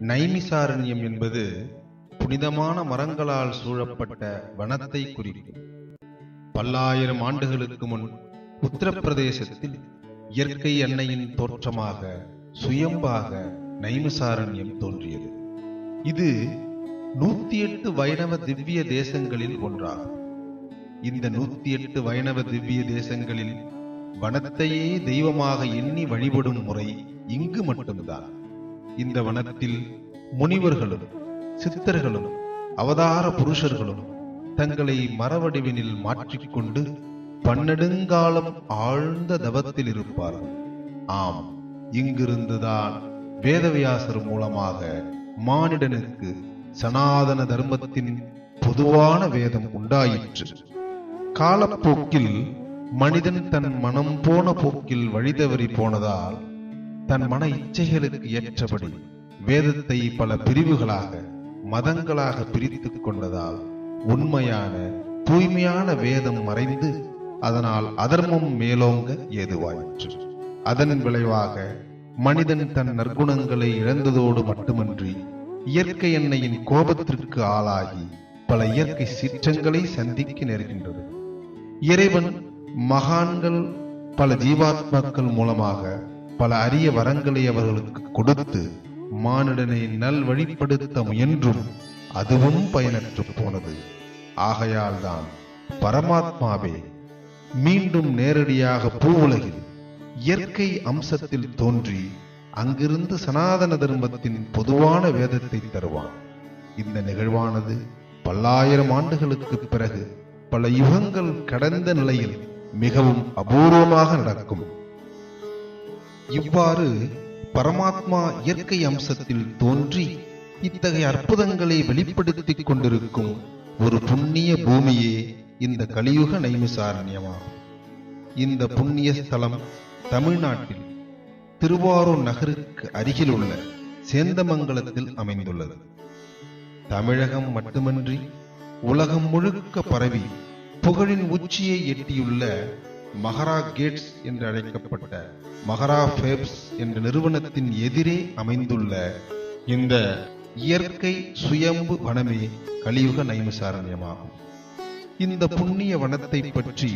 நைமிசாரண்யம் என்பது புனிதமான மரங்களால் சூழப்பட்ட வனத்தை குறிக்கும். பல்லாயிரம் ஆண்டுகளுக்கு முன் உத்தரப்பிரதேசத்தில் இயற்கை அன்னையின் தோற்றமாக சுயம்பாக நைமிசாரண்யம் தோன்றியது. இது நூத்தி எட்டு வைணவ திவ்ய தேசங்களில் ஒன்றாகும். இந்த நூத்தி எட்டு வைணவ திவ்ய தேசங்களில் வனத்தையே தெய்வமாக எண்ணி வழிபடும் முறை இங்கு மட்டும்தான். இந்த வனத்தில் முனிவர்களும் சித்தர்களும் அவதார புருஷர்களும் தங்களை மரவடிவினில் மாற்றிக்கொண்டு பன்னெடுங்காலம் ஆழ்ந்த தவத்தில் இருப்பார்கள் ஆம் இங்கிருந்துதான் வேதவியாசர் மூலமாக மானிடனுக்கு சனாதன தர்மத்தின் பொதுவான வேதம் உண்டாயிற்று. காலப்போக்கில் மனிதன் தன் மனம் போன போக்கில் வழிதவறி போனதால் தன் மன இச்சைகளுக்கு ஏற்றபடி வேதத்தை பல பிரிவுகளாக மதங்களாக பிரித்து கொண்டதால் உண்மையான தூய்மையான வேதம் மறைந்து அதனால் அதர்மம் மேலோங்க ஏதுவாயிற்று. அதன் விளைவாக மனிதன் தன் நற்குணங்களை இழந்ததோடு மட்டுமன்றி இயற்கை எண்ணெயின் கோபத்திற்கு ஆளாகி பல இயற்கை சீற்றங்களை சந்திக்க நேர்கின்றது. இறைவன் மகான்கள் பல ஜீவாத்மாக்கள் மூலமாக பல அரிய வரங்களை அவர்களுக்கு கொடுத்து மானிடனை நல்வழிப்படுத்த முயன்றும் அதுவும் பயனற்று போனது. ஆகையால் தான் பரமாத்மாவே மீண்டும் நேரடியாக பூவுலகில் இயற்கை அம்சத்தில் தோன்றி அங்கிருந்து சனாதன தர்மத்தின் பொதுவான வேதத்தை தருவான். இந்த நிகழ்வானது பல்லாயிரம் ஆண்டுகளுக்கு பிறகு பல யுகங்கள் கடந்த நிலையில் மிகவும் அபூர்வமாக நடக்கும். இவ்வாறு பரமாத்மா இயற்கை அம்சத்தில் தோன்றி இத்தகைய அற்புதங்களை வெளிப்படுத்திக் கொண்டிருக்கும் ஒரு புண்ணிய பூமியே இந்த கலியுக நைமிசாரண்யமாகும். இந்த புண்ணிய ஸ்தலம் தமிழ்நாட்டில் திருவாரூர் நகருக்கு அருகில் உள்ள சேந்தமங்கலத்தில் அமைந்துள்ளது. தமிழகம் மட்டுமன்றி உலகம் முழுக்க பரவி புகழின் உச்சியை எட்டியுள்ள மகரா கேட்ஸ் என்று அழைக்கப்பட்ட மகரா ஃபேப்ஸ் என்ற நிறுவனத்தின் எதிரே அமைந்துள்ள இந்த இயற்கை சுயம்பு வனமே கலியுக நைமிசாரண்யமாகும். இந்த புண்ணிய வனத்தை பற்றி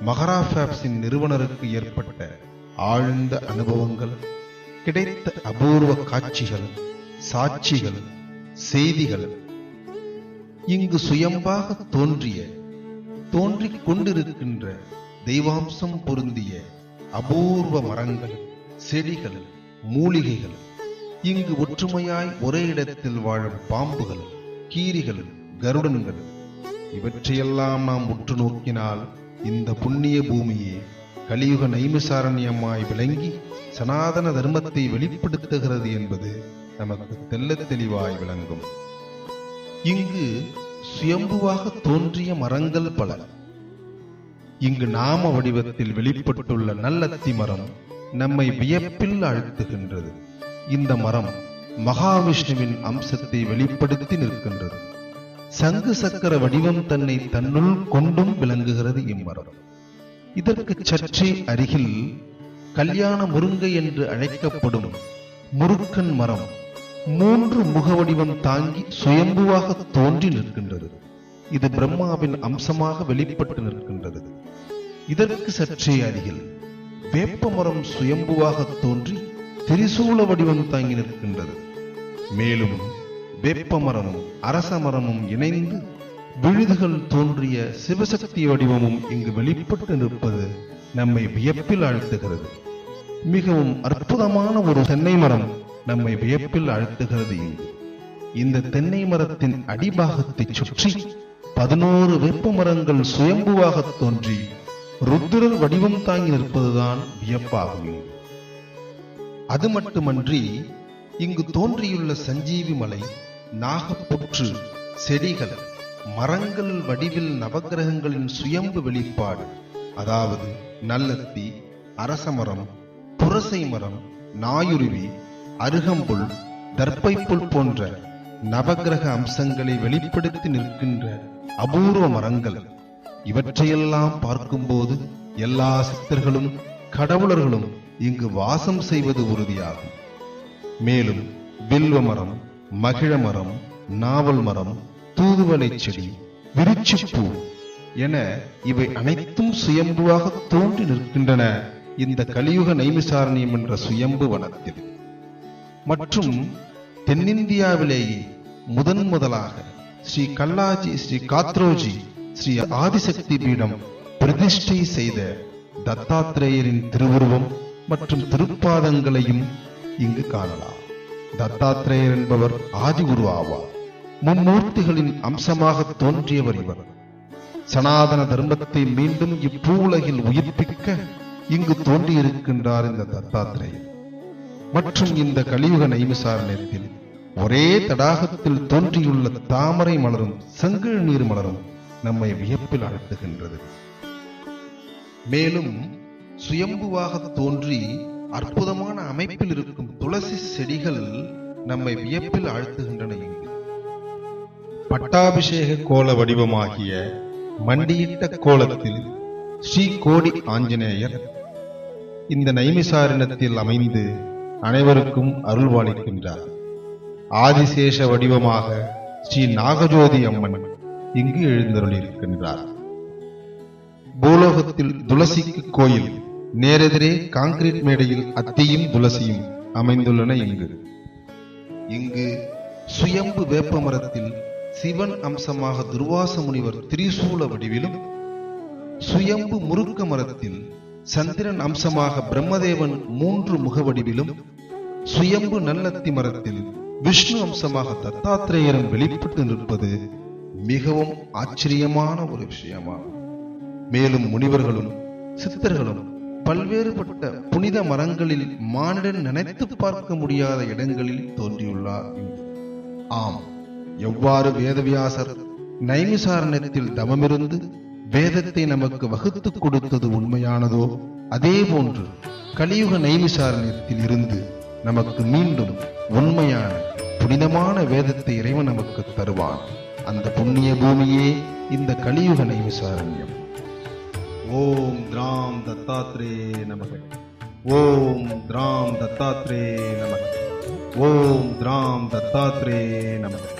மகரா ஃபேப்ஸின் நிறுவனருக்கு ஏற்பட்ட ஆழ்ந்த அனுபவங்கள் கிடைத்த அபூர்வ காட்சிகள் சாட்சிகள் செய்திகள் இங்கு சுயம்பாக தோன்றிய தோன்றிக் கொண்டிருக்கின்ற தெய்வாம்சம் பொருந்திய அபூர்வ மரங்கள் செடிகள் மூலிகைகள் இங்கு ஒற்றுமையாய் ஒரே இடத்தில் வாழும் பாம்புகள் கீரிகள் கருடன்கள் இவற்றையெல்லாம் நாம் உற்று நோக்கினால் இந்த புண்ணிய பூமியே கலியுக நைமிசாரண்யமாய் விளங்கி சனாதன தர்மத்தை வெளிப்படுத்துகிறது என்பது நமக்கு தெல்ல தெளிவாய் விளங்கும். இங்கு சுயம்புவாக தோன்றிய மரங்கள் பல. இங்கு நாம வடிவத்தில் வெளிப்பட்டுள்ள நல்லத்தி மரம் நம்மை வியப்பில் அழுத்துகின்றது. இந்த மரம் மகாவிஷ்ணுவின் அம்சத்தை வெளிப்படுத்தி நிற்கின்றது. சங்கு சக்கர வடிவம் தன்னை தன்னுள் கொண்டும் விளங்குகிறது இம்மரம். இதற்கு சற்றே அருகில் கல்யாண முருங்கை என்று அழைக்கப்படும் முருக்கன் மரம் மூன்று முக வடிவம் தாங்கி சுயம்புவாக தோன்றி நிற்கின்றது. இது பிரம்மாவின் அம்சமாக வெளிப்பட்டு நிற்கின்றது. இதற்கு சற்றே அருகில் வேப்ப மரம் சுயம்புவாக தோன்றி திரிசூல வடிவம் தாங்கி நிற்கின்றது. மேலும் வேப்பமரமும் அரச மரமும் இணைந்து விழுதுகள் தோன்றிய சிவசக்தி வடிவமும் இங்கு வெளிப்பட்டு நிற்பது நம்மை வியப்பில் ஆழ்த்துகிறது. மிகவும் அற்புதமான ஒரு தென்னை மரம் நம்மை வியப்பில் ஆழ்த்துகிறது இங்கு. இந்த தென்னை மரத்தின் அடிபாகத்தை சுற்றி பதினோரு வேப்ப மரங்கள் சுயம்புவாக தோன்றி ருத்ரர் வடிவம் தாங்கி நிற்பதுதான் வியப்பாகும். அது மட்டுமன்றி இங்கு தோன்றியுள்ள சஞ்சீவி மலை நாகப்புற்று செடிகள் மரங்கள் வடிவில் நவக்கிரகங்களின் சுயம்பு வெளிப்பாடு அதாவது நல்லத்தி அரசமரம் புரசை மரம் நாயுருவி அருகம்புல் தர்ப்பைப்புல் போன்ற நவக்கிரக அம்சங்களை வெளிப்படுத்தி நிற்கின்ற அபூர்வ மரங்கள். இவற்றையெல்லாம் பார்க்கும்போது எல்லா சித்தர்களும் கடவுளர்களும் இங்கு வாசம் செய்வது உறுதியாகும். மேலும் வில்வ மரம் மகிழ மரம் நாவல் மரம் தூதுவளை செடி விருச்சிப்பூ என இவை அனைத்தும் சுயம்புவாக தோன்றி நிற்கின்றன. இந்த கலியுக நைமிசாரணியம் என்ற சுயம்பு வனத்தில். மற்றும் தென்னிந்தியாவிலேயே முதன் முதலாக ஸ்ரீ கல்லாஜி ஸ்ரீ காத்ரோஜி ஸ்ரீ ஆதிசக்தி பீடம் பிரதிஷ்டை செய்த தத்தாத்திரேயரின் திருவுருவம் மற்றும் திருப்பாதங்களையும் இங்கு காணலாம். தத்தாத்திரேயர் என்பவர் ஆதி குரு ஆவார். மும்மூர்த்திகளின் அம்சமாக தோன்றியவர் இவர். சனாதன தர்மத்தை மீண்டும் இப்பூவுலகில் உயிர்ப்பிக்க இங்கு தோன்றியிருக்கின்றார் இந்த தத்தாத்திரேயர். மற்றும் இந்த கலியுக நைமிசாரணத்தில் ஒரே தடாகத்தில் தோன்றியுள்ள தாமரை மலரும் செங்கல் நீர் மலரும் நம்மை வியப்பில் ஆழ்த்துகின்றது மேலும் சுயம்புவாக தோன்றி அற்புதமான அமைப்பில் இருக்கும் துளசி செடிகள் நம்மை வியப்பில் ஆழ்த்துகின்றன பட்டாபிஷேக கோல வடிவமாகிய மண்டியிட்ட கோலத்தில் ஸ்ரீ கோடி ஆஞ்சநேயர் இந்த நைமிசாரணத்தில் அமைந்து அனைவருக்கும் அருள்வாளிக்கின்றார் ஆதிசேஷ வடிவமாக ஸ்ரீ நாகஜோதி அம்மன் இங்கு எழுந்தருளியிருக்கின்றார்? பூலோகத்தில் துளசிக்கு கோயில் நேரெதிரே கான்கிரீட் மேடையில் அத்தியும் துளசியும் அமைந்துள்ளன இங்கு. இங்கு சுயம்பு வேப்ப மரத்தில் சிவன் அம்சமாக துர்வாச முனிவர் திரிசூல வடிவிலும் சுயம்பு முருக்க மரத்தில் சந்திரன் அம்சமாக பிரம்மதேவன் மூன்று முக வடிவிலும் சுயம்பு நல்லத்தி மரத்தில் விஷ்ணு அம்சமாக தத்தாத்திரேயரும் வெளிப்பட்டு நிற்பது மிகவும் ஆச்சரியமான ஒரு விஷயமா மேலும் முனிவர்களும் சித்தர்களும் பல்வேறுபட்ட புனித மரங்களில் மானிடன் நினைத்து பார்க்க முடியாத இடங்களில் தோன்றியுள்ளார். ஆம் எவ்வாறு வேதவியாசர் நைமிசாரணத்தில் தவமிருந்து வேதத்தை நமக்கு வகுத்துக் கொடுத்தது உண்மையானதோ அதே போன்று கலியுக நைமிசாரணத்தில் இருந்து நமக்கு மீண்டும் உண்மையான புனிதமான வேதத்தை இறைவன் நமக்கு தருவான். அந்த புண்ணிய பூமியே இந்த கலியுக நைமிசாரண்யம் ஓம் திராம் தத்தாத்ரே நமக. ஓம் திராம் தத்தாத்ரே நமக. ஓம் திராம் தத்தாத்ரே நமக.